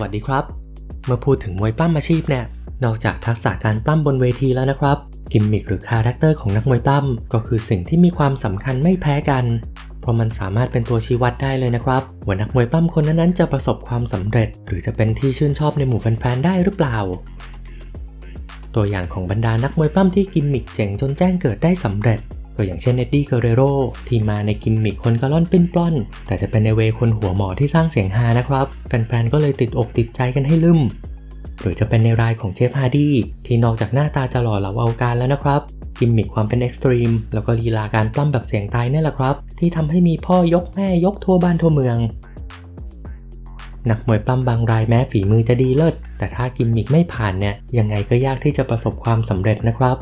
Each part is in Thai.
วัสดีครับ เมื่อพูดถึงมวยปล้ำอาชีพเนี่ย นอกจากทักษะการปล้ำบนเวทีแล้วนะครับ กิมมิคหรือคาแรคเตอร์ของนักมวยปล้ำก็คือสิ่งที่มีความสำคัญไม่แพ้กัน เพราะมันสามารถเป็นตัวชี้วัดได้เลยนะครับ ว่านักมวยปล้ำคนนั้นๆจะประสบความสำเร็จ หรือจะเป็นที่ชื่นชอบในหมู่แฟนๆได้หรือเปล่า ตัวอย่างของบรรดานักมวยปล้ำที่กิมมิคเจ๋งจนแจ้งเกิดได้สำเร็จ ก็อย่างเช่นเอ็ดดี้เกเรโรที่มาในกิมมิคคนกระล่อนปิ้นปล้อน แต่จะเป็นในเวคนหัวหมอที่สร้างเสียงฮานะครับ แฟนๆ ก็เลยติดอกติดใจกันให้ลืมหรือจะเป็นในรายของเจฟฮาร์ดี้ที่นอกจากหน้าตาจะหล่อเหลาเอาการแล้วนะครับกิมมิคความเป็นเอ็กซ์ตรีมแล้วก็ลีลาการปล้ำแบบเสียงตายนี่แหละครับ ที่ทำให้มีพ่อยกแม่ยกทั่วบ้านทั่วเมือง นักมวยปล้ำบางรายแม้ฝีมือจะดีเลิศแต่ถ้ากิมมิคไม่ผ่านเนี่ยยังไงก็ยากที่จะประสบความสำเร็จนะครับ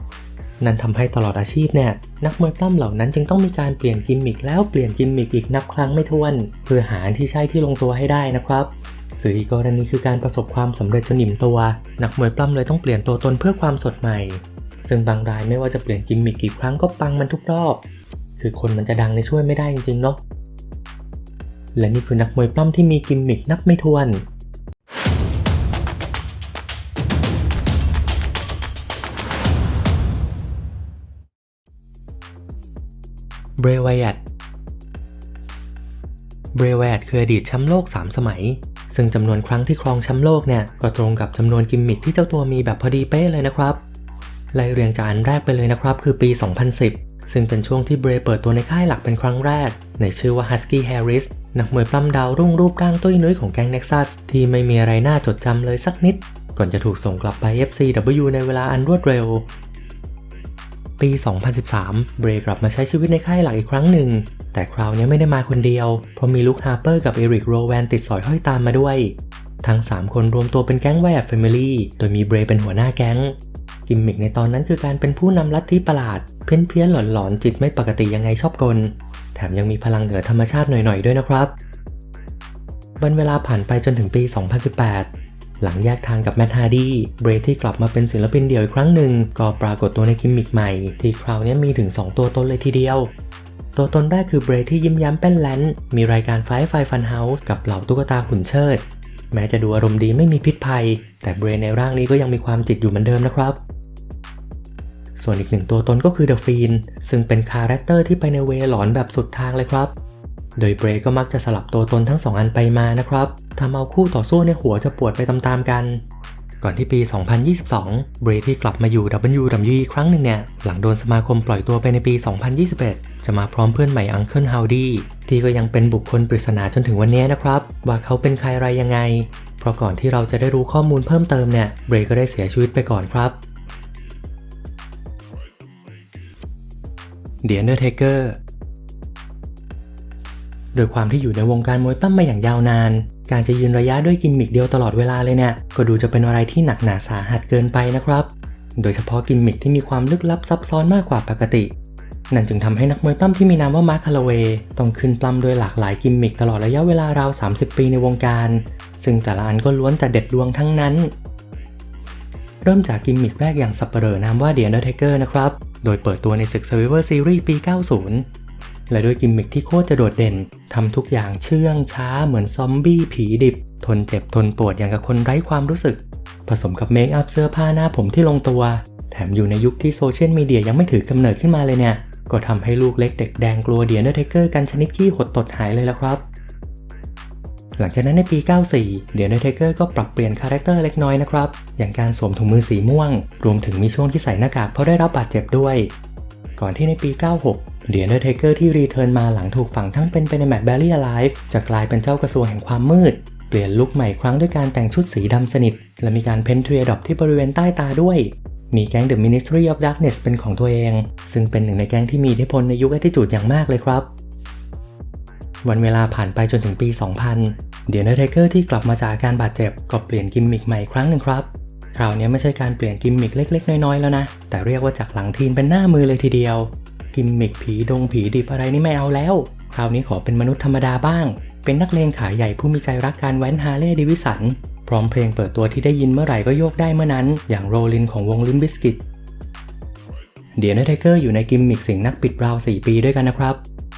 นั่นทำให้ตลอดอาชีพเนี่ยนักมวยปล้ำเหล่านั้นจึงต้องมีการเปลี่ยนกิมมิคแล้วเปลี่ยนกิมมิคอีกนับครั้งไม่ถ้วน เพื่อหาที่ใช่ที่ลงตัวให้ได้นะครับหรืออีกกรณีคือการประสบความสำเร็จจนอิ่มตัว นักมวยปล้ำเลยต้องเปลี่ยนตัวตนเพื่อความสดใหม่ ซึ่งบางรายไม่ว่าจะเปลี่ยนกิมมิคกี่ครั้งก็ปังมันทุกรอบ คือคนมันจะดังในช่วยไม่ได้จริงๆเนาะและนี่คือนักมวยปล้ำที่มีกิมมิคนับไม่ถ้วน เบรเวียตเบรเวียตคืออดีตแชมป์โลก 3 สมัย ซึ่งจำนวนครั้งที่ครองแชมป์โลกเนี่ย ก็ตรงกับจำนวนกิมมิคที่เจ้าตัวมีแบบพอดีเป๊ะเลยนะครับไล่เรียงจากอันแรกไปเลยนะครับ คือปี 2010 ซึ่งเป็นช่วงที่เบรเปิดตัวในค่ายหลักเป็นครั้งแรก ในชื่อว่า Husky Harris นักมวยปล้ำดาวรุ่งรูปร่างตุ้ยนุ้ยของแก๊ง Nexus ที่ไม่มีอะไรน่าจดจำเลยสักนิด ก่อนจะถูกส่งกลับไป FCW ในเวลาอันรวดเร็ว ปี 2013 เบรกลับมาใช้ชีวิตในค่ายหลักอีกครั้งหนึ่ง แต่คราวนี้ไม่ได้มาคนเดียว เพราะมีลุคฮาร์เปอร์กับเอริกโรแวนติดสอยห้อยตามมาด้วย ทั้ง 3 คนรวมตัวเป็นแก๊งแวร์แฟมิลี่ โดยมีเบรเป็นหัวหน้าแก๊ง กิมมิกในตอนนั้นคือการเป็นผู้นำลัทธิประหลาด เพี้ยนเพี้ยนหลอนหลอนๆจิตไม่ปกติยังไงชอบกล แถมยังมีพลังเหนือธรรมชาติหน่อยๆด้วยนะครับวันเวลาผ่านไปจนถึงปี 2018 หลังแยกทางกับแมทฮาร์ดี้เบรที่กลับมาเป็นศิลปินเดี่ยวอีกครั้งหนึ่ง ก็ปรากฏตัวในกิมมิกใหม่ ที่คราวนี้มีถึง 2 ตัวตนเลยทีเดียว ตัวตนแรกคือเบรที่ยิ้มย้มแป้นแลนมีรายการไฟไฟฟันเฮาส์กับเหล่าตุ๊กตาหุ่นเชิด แม้จะดูอารมณ์ดีไม่มีพิษภัย แต่เบรในร่างนี้ก็ยังมีความจิตอยู่เหมือนเดิมนะครับส่วนอีกหนึ่งตัวตนก็คือเดอะฟีนซึ่งเป็นคาแรคเตอร์ที่ไปในเวหลอนแบบสุดทางเลยครับ โดยเบรก็มักจะสลับตัวตนทั้งสองอันไปมานะครับ ทำเอาคู่ต่อสู้ในหัวจะปวดไปตามๆกัน ก่อนที่ปี 2022 เบรที่กลับมาอยู่ WWE ครั้งหนึ่งเนี่ย หลังโดนสมาคมปล่อยตัวไปในปี 2021 จะมาพร้อมเพื่อนใหม่อังเคิลฮาวดี้ที่ก็ยังเป็นบุคคลปริศนาจนถึงวันนี้นะครับ ว่าเขาเป็นใครอะไรยังไง เพราะก่อนที่เราจะได้รู้ข้อมูลเพิ่มเติมเนี่ยเบรก็ได้เสียชีวิตไปก่อนครับ The Undertaker โดยความที่อยู่ในวงการมวยปั้มมาอย่างยาวนาน การจะยืนระยะด้วยกิมมิคเดียวตลอดเวลาเลยเนี่ย ก็ดูจะเป็นอะไรที่หนักหนาสาหัสเกินไปนะครับ โดยเฉพาะกิมมิคที่มีความลึกลับซับซ้อนมากกว่าปกติ นั่นจึงทำให้นักมวยปั้มที่มีนามว่ามาร์คคาร์ลเวย์ต้องขึ้นปล้ำด้วยหลากหลายกิมมิคตลอดระยะเวลาราว 30 ปีในวงการ ซึ่งแต่ละอันก็ล้วนแต่เด็ดดวงทั้งนั้น เริ่มจากกิมมิคแรกอย่างสับเปเหร่อนามว่าเดียนเดอร์เทเกอร์นะครับ โดยเปิดตัวในศึก Survivor Series ปี 90 และด้วยกิมมิคที่โคตรจะโดดเด่นทำทุกอย่างเชื่องช้าเหมือนซอมบี้ผีดิบ ทนเจ็บทนปวดอย่างกับคนไร้ความรู้สึก ผสมกับเมคอัพเสื้อผ้าหน้าผมที่ลงตัว แถมอยู่ในยุคที่โซเชียลมีเดียยังไม่ถือกำเนิดขึ้นมาเลยเนี่ย ก็ทำให้ลูกเล็กเด็กแดงกลัวเดียเดอร์เทเกอร์กันชนิดขี้หดตดหายเลยละครับหลังจากนั้นในปี 94 เดียนเดอร์เทเกอร์ก็ปรับเปลี่ยนคาแรคเตอร์เล็กน้อยนะครับ อย่างการสวมถุงมือสีม่วง รวมถึงมีช่วงที่ใส่หน้ากากเพราะได้รับบาดเจ็บด้วย ก่อนที่ในปี 96 เดียนเดอร์เทเกอร์ที่รีเทิร์นมาหลังถูกฝังทั้งเป็นไปในแมตช์แบลลี่อ l i v e จะกลายเป็นเจ้ากระทรวงแห่งความมืด เปลี่ยนลุคใหม่ครั้งด้วยการแต่งชุดสีดำสนิท และมีการเพ้นทรีดอปที่บริเวณใต้ตาด้วย มีแก๊ง The Ministry of Darkness เป็นของตัวเอง ซึ่งเป็นหนึ่งในแก๊งที่มีอิทธิพลในยุค Attitude อย่างมากเลยครับ วันเวลาผ่านไปจนถึงปี 2000 เดียนเทเกอร์ที่กลับมาจากการบาดเจ็บก็เปลี่ยนกิมมิคใหม่ครั้งหนึ่งครับ คราวนี้ไม่ใช่การเปลี่ยนกิมมิคเล็ก ๆ น้อยๆแล้วนะ แต่เรียกว่าจากหลังทีนเป็นหน้ามือเลยทีเดียว กิมมิคผีดงผีดิบอะไรนี่ไม่เอาแล้ว คราวนี้ขอเป็นมนุษย์ธรรมดาบ้าง เป็นนักเลงขาใหญ่ผู้มีใจรักการแว้นฮาร์เลย์ดิวิสัน พร้อมเพลงเปิดตัวที่ได้ยินเมื่อไหร่ก็โยกได้เมื่อนั้น อย่างโรลินของวงลิมบิสกิตเดียนเทเกอร์อยู่ในกิมมิคสิงนักปิดบราว 4 ปีด้วยกันนะครับ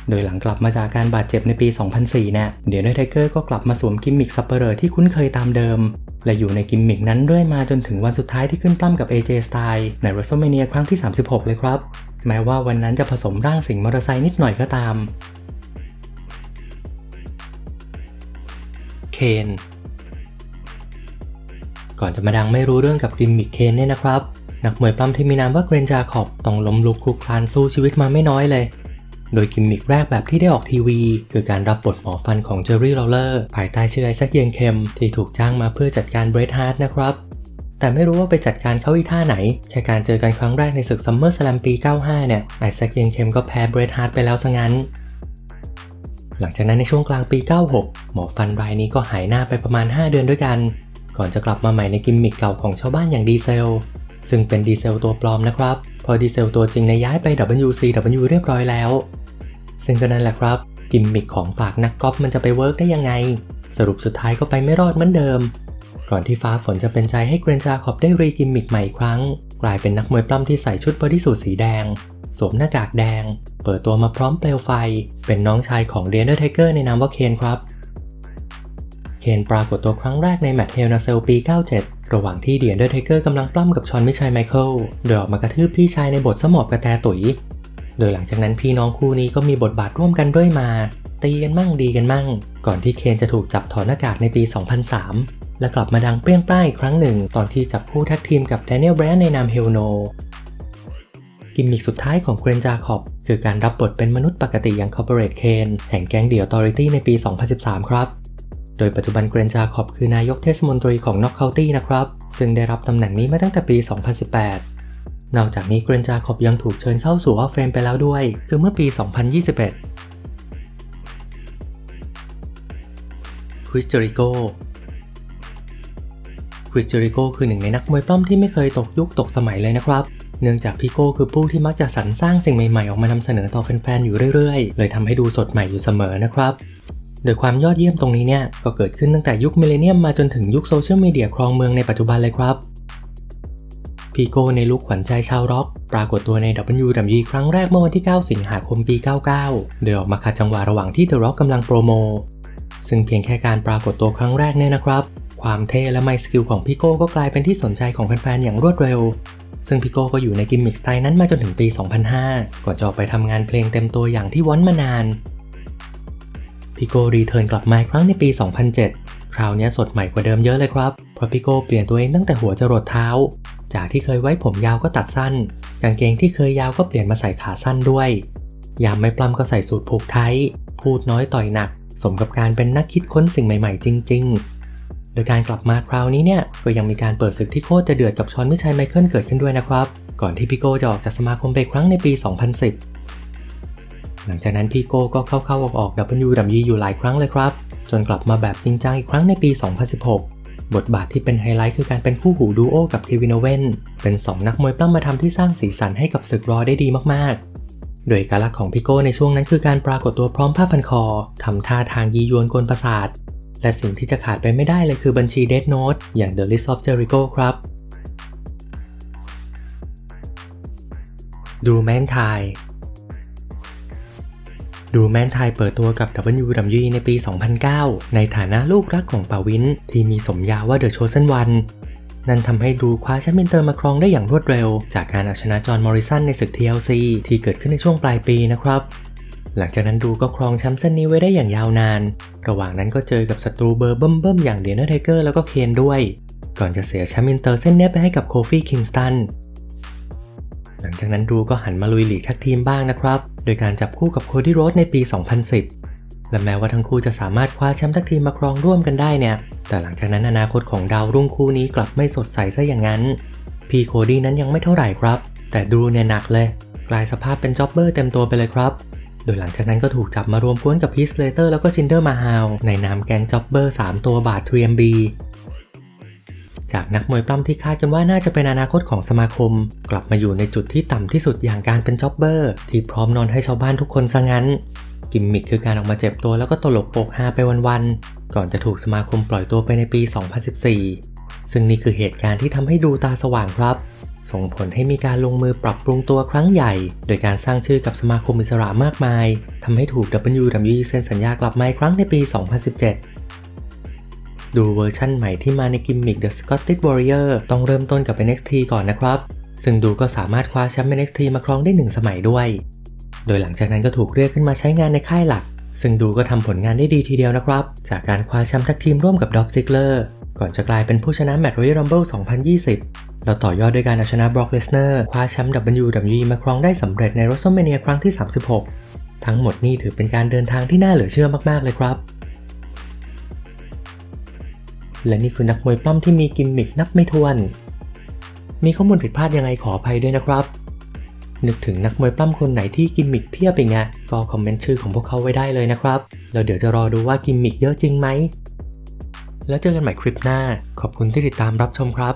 โดยหลังกลับมาจากการบาดเจ็บในปี 2004 เนี่ย เดี๋ยร์ไทเกอร์ก็กลับมาสวมกิมมิคสับเปเหร่อที่คุ้นเคยตามเดิม และอยู่ในกิมมิคนั้นเรื่อยมาจนถึงวันสุดท้ายที่ขึ้นปล้ำกับ AJ Styles ใน WrestleMania ครั้งที่ 36 เลยครับ แม้ว่าวันนั้นจะผสมร่างสิงมอเตอร์ไซค์นิดหน่อยก็ตาม เคนก่อนจะมาดังไม่รู้เรื่องกับกิมมิคเคนเนี่ยนะครับ นักมวยปล้ำที่มีนามว่าเกรนจาคอบต้องล้มลุกคลุกคลานสู้ชีวิตมาไม่น้อยเลย โดยกิมมิคแรกแบบที่ได้ออกทีวี คือการรับบทหมอฟันของเจอร์รี่ลอเลอร์ภายใต้ชื่อไอแซคเยนเคมที่ถูกจ้างมาเพื่อจัดการเบรดฮาร์ดนะครับ แต่ไม่รู้ว่าไปจัดการเขาอีท่าไหน แค่การเจอกันครั้งแรกในศึกซัมเมอร์ส a ลมปี 95 เนี่ยไอแซคเยนเคมก็แพ้เบรดฮาร์ดไปแล้วซะงั้นหลังจากนั้นในช่วงกลางปี 96 หมอฟันรายนี้ก็หายหน้าไปประมาณ 5 เดือนด้วยกัน ก่อนจะกลับมาใหม่ในกิมมิคเก่าของชาวบ้านอย่างดีเซล ซึ่งเป็นดีเซลตัวปลอมนะครับ พอดีเซลตัวจริงในย้ายไป WCW เรียบร้อยแล้ว ซึ่งก็นั่นแหละครับ กิมมิคของปากนักกอล์ฟมันจะไปเวิร์กได้ยังไง สรุปสุดท้ายก็ไปไม่รอดเหมือนเดิม ก่อนที่ฟ้าฝนจะเป็นใจให้เกรนจาขอบได้รีกิมมิคใหม่อีกครั้ง กลายเป็นนักมวยปล้ำที่ใส่ชุดบอดี้สูทสีแดง สวมหน้ากากแดง เปิดตัวมาพร้อมเปลวไฟ เป็นน้องชายของเดียนเดอร์ไทเกอร์ในนามว่าเคนครับเคนปรากฏตัวครั้งแรกในแมตช์เฮลนาเซลปี 97 ระหว่างที่เดียนเดอร์ไทเกอร์กำลังปล้ำกับชอนมิชัยไมเคิลโดยออกมากระทืบพี่ชายในบทสมอบกระแตตุ๋ย โดยหลังจากนั้นพี่น้องคู่นี้ก็มีบทบาทร่วมกันเรื่อยมาตีกันมั่งดีกันมั่ง ก่อนที่เคนจะถูกจับถอดหน้ากากในปี 2003 และกลับมาดังเปรี้ยงปร้ายอีกครั้งหนึ่ง ตอนที่จับคู่แท็กทีมกับแดเนียลแบรนด์ในนามเฮลโนกิมมิคสุดท้ายของเกรนจาคอบคือการรับบทเป็นมนุษย์ปกติอย่างคอร์ปอเรทเคนแห่งแก๊งเดีย Authority ในปี 2013 ครับ โดยปัจจุบันเกรนจาคอบคือนายกเทศมนตรีของน็อกเคาตี้นะครับ ซึ่งได้รับตำแหน่งนี้มาตั้งแต่ปี 2018 นอกจากนี้เกรนจาคอบยังถูกเชิญเข้าสู่ออฟเฟรมไปแล้วด้วย คือเมื่อปี 2021 คริสเจริโกคริสเจริโกคือหนึ่งในนักมวยปล้ำที่ไม่เคยตกยุคตกสมัยเลยนะครับ เนื่องจากพี่โก้คือผู้ที่มักจะสรรสร้างสิ่งใหม่ๆ ออกมานำเสนอต่อแฟนๆ อยู่เรื่อยๆ เลยทำให้ดูสดใหม่อยู่เสมอนะครับโดยความยอดเยี่ยมตรงนี้เนี่ย ก็เกิดขึ้นตั้งแต่ยุคมิเลเนียมมาจนถึงยุคโซเชียลมีเดียครองเมืองในปัจจุบันเลยครับ พีโก้ในลุคขวัญใจชาวร็อก ปรากฏตัวใน WWE ครั้งแรกเมื่อวันที่ 9 สิงหาคมปี 99โดยออกมาขัดจังหวะระหว่างที่ The Rock กกำลังโปรโม ซึ่งเพียงแค่การปรากฏตัวครั้งแรกเนี่ยนะครับ ความเท่และไมสกิลของพีโก้ก็กลายเป็นที่สนใจของแฟนๆ อย่างรวดเร็ว ซึ่งพีโก้ก็อยู่ในกิมมิคสไตล์นั้นมาจนถึงปี 2005 ก่อนจะออกไปทำงานเพลงเต็มตัวอย่างที่วอนมานานพีโก้รีเทิร์นกลับมาครั้งในปี 2007 คราวนี้สดใหม่กว่าเดิมเยอะเลยครับ เพราะพีโก้เปลี่ยนตัวเองตั้งแต่หัวจรดเท้า จากที่เคยไว้ผมยาวก็ตัดสั้น กางเกงที่เคยยาวก็เปลี่ยนมาใส่ขาสั้นด้วย ยามไม่ปล้ำก็ใส่สูทผูกไทพูดน้อยต่อยหนัก สมกับการเป็นนักคิดค้นสิ่งใหม่ๆ จริง ๆ โดยการกลับมาคราวนี้เนี่ย ก็ยังมีการเปิดศึกที่โคตรจะเดือดกับชอนมิชัยไมเคิลเกิดขึ้นด้วยนะครับ ก่อนที่พี่โก้จะออกจากสมาคมไปครั้งในปี 2010 หลังจากนั้นพี่โก้ก็เข้าๆออกๆ WWE อยู่หลายครั้งเลยครับ จนกลับมาแบบจริงจังอีกครั้งในปี 2016 บทบาทที่เป็นไฮไลท์คือการเป็นคู่หูดูโอกับเควินโอเวนเป็น 2 นักมวยปล้ำมาทำที่สร้างสีสันให้กับศึกรอได้ดีมากๆ โดยเอกลักของพี่โก้ในช่วงนั้นคือการปรากฏตัวพร้อมผ้าพันคอทำท่าทางยียวนกวนประสาท และสิ่งที่จะขาดไปไม่ได้เลยคือบัญชีเด n โน e อย่าง The List of Jericho ครับดูแมนไทย ดูแมนไทยเปิดตัวกับ WWE ในปี 2009 ในฐานะลูกรักของปาวิน ที่มีสมญาว่า The Chosen One นั่นทำให้ดูคว้าแชมป์อินเตอร์มาครองได้อย่างรวดเร็ว จากการเอาชนะจอห์นมอริสันในศึก TLC ที่เกิดขึ้นในช่วงปลายปีนะครับ หลังจากนั้นดูก็ครองแชมป์เส้นนี้ไว้ได้อย่างยาวนาน ระหว่างนั้นก็เจอกับศัตรูเบอร์เบิ่มๆอย่างเดนเนอร์ไทเกอร์แล้วก็เคนด้วย ก่อนจะเสียแชมป์อินเตอร์เส้นนี้ไปให้กับโคฟี่คิงสตัน ลังจากนั้นดูก็หันมาลุยหลีกแท็กทีมบ้างนะครับ โดยการจับคู่กับโคดี้โรสในปี 2010 และแม้ว่าทั้งคู่จะสามารถคว้าแชมป์แท็กทีมมาครองร่วมกันได้เนี่ย แต่หลังจากนั้นอนาคตของดาวรุ่งคู่นี้กลับไม่สดใสซะอย่างนั้น พี่โคดี้นั้นยังไม่เท่าไหร่ครับ แต่ดูเนี่ยหนักเลย กลายสภาพเป็นจ็อบเบอร์เต็มตัวไปเลยครับ โดยหลังจากนั้นก็ถูกจับมารวมกวนกับพีซเลเตอร์แล้วก็จินเดอร์มาฮาวในนามแก๊งจ็อบเบอร์3ตัวบาท 3MB จากนักมวยปล้ำที่คาดกันว่าน่าจะเป็นอนาคตของสมาคม กลับมาอยู่ในจุดที่ต่ำที่สุดอย่างการเป็นจ็อบเบอร์ ที่พร้อมนอนให้ชาวบ้านทุกคนซะงั้น กิมมิคคือการออกมาเจ็บตัวแล้วก็ตลกโปกฮาไปวันๆ ก่อนจะถูกสมาคมปล่อยตัวไปในปี 2014 ซึ่งนี่คือเหตุการณ์ที่ทำให้ดูตาสว่างครับ ส่งผลให้มีการลงมือปรับปรุงตัวครั้งใหญ่ โดยการสร้างชื่อกับสมาคมอิสระมากมายทำให้ถูก WWE เซ็นสัญญากลับมาอีกครั้งในปี 2017 ดูเวอร์ชั่นใหม่ที่มาในกิมมิค The Scottish Warrior ต้องเริ่มต้นกับ NXT ก่อนนะครับ ซึ่งดูก็สามารถคว้าแชมป์ NXT มาครองได้หนึ่งสมัยด้วย โดยหลังจากนั้นก็ถูกเรียกขึ้นมาใช้งานในค่ายหลัก ซึ่งดูก็ทำผลงานได้ดีทีเดียวนะครับ จากการคว้าแชมป์แทักทีมร่วมกับด็อกซิกเลอร์ก่อนจะกลายเป็นผู้ชนะแมตต์ Royal Rumble 2020แล้วต่อยอดด้วยการเอาชนะบร็อกเลสเนอร์คว้าแชมป์ WWE มาครองได้สำเร็จใน WrestleMania ครั้งที่ 36 ทั้งหมดนี่ถือเป็นการเดินทางที่น่าเหลือเชื่อมากๆเลยครับ และนี่คือนักมวยปล้ำที่มีกิมมิคนับไม่ถ้วน มีข้อมูลผิดพลาดยังไงขออภัยด้วยนะครับ นึกถึงนักมวยปล้ำคนไหนที่กิมมิคเพียบอย่างเงี้ยก็คอมเมนต์ชื่อของพวกเขาไว้ได้เลยนะครับแล้วเดี๋ยวจะรอดูว่ากิมมิคเยอะจริงไหมแล้วเจอกันใหม่คลิปหน้า ขอบคุณที่ติดตามรับชมครับ